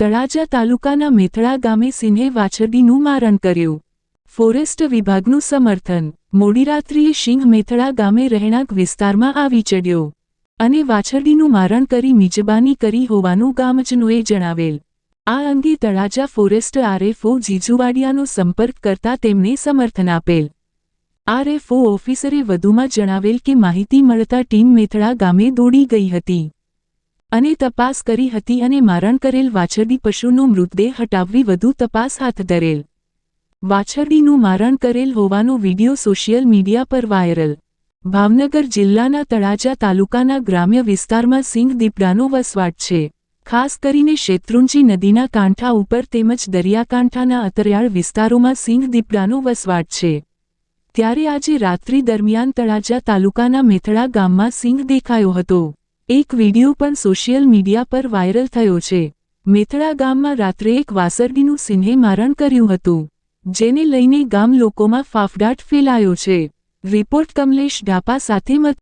તળાજા તાલુકાના મેથળા ગામે સિંહે વાછરડીનું મારણ કર્યું. ફોરેસ્ટ વિભાગનું સમર્થન. મોડીરાત્રિએ સિંહ મેથળા ગામે રહેણાંક વિસ્તારમાં આવી ચડ્યો અને વાછરડીનું મારણ કરી મિજબાની કરી હોવાનું ગામજનોએ જણાવેલ. આ અંગે તળાજા ફોરેસ્ટ આરએફઓ જીજુવાડિયાનો સંપર્ક કરતા તેમને સમર્થન આપેલ. આરએફઓ ઓફિસરે વધુમાં જણાવેલ કે માહિતી મળતા ટીમ મેથળા ગામે દોડી ગઈ હતી. અને તપાસ કરી હતી અને મારણ કરેલ વાછરડી પશુનો મૃતદેહ હટાવવી વધુ તપાસ હાથ ધરેલ. વાછરડીનું મારણ કરેલ હોવાનો વિડિયો સોશિયલ મીડિયા પર વાયરલ. ભાવનગર જિલ્લાના તળાજા તાલુકાના ગ્રામ્ય વિસ્તારમાં સિંહ દીપડાનો વસવાટ છે. ખાસ કરીને શેત્રુંજી નદીના કાંઠા ઉપર તેમજ દરિયાકાંઠાના અંતરિયાળ વિસ્તારોમાં સિંહ દીપડાનો વસવાટ છે. ત્યારે આજે રાત્રિ દરમિયાન તળાજા તાલુકાના મેથળા ગામમાં સિંહ દેખાયો હતો. એક વીડિયો પણ સોશિયલ મીડિયા પર વાયરલ થયો છે. મેથળા ગામમાં રાત્રે એક વાસરડીનું સિંહે મારણ કર્યું હતું, જેને લઈને ગામ લોકોમાં ફાફડાટ ફેલાયો છે. રિપોર્ટ કમલેશ ઢાપા સાથે મત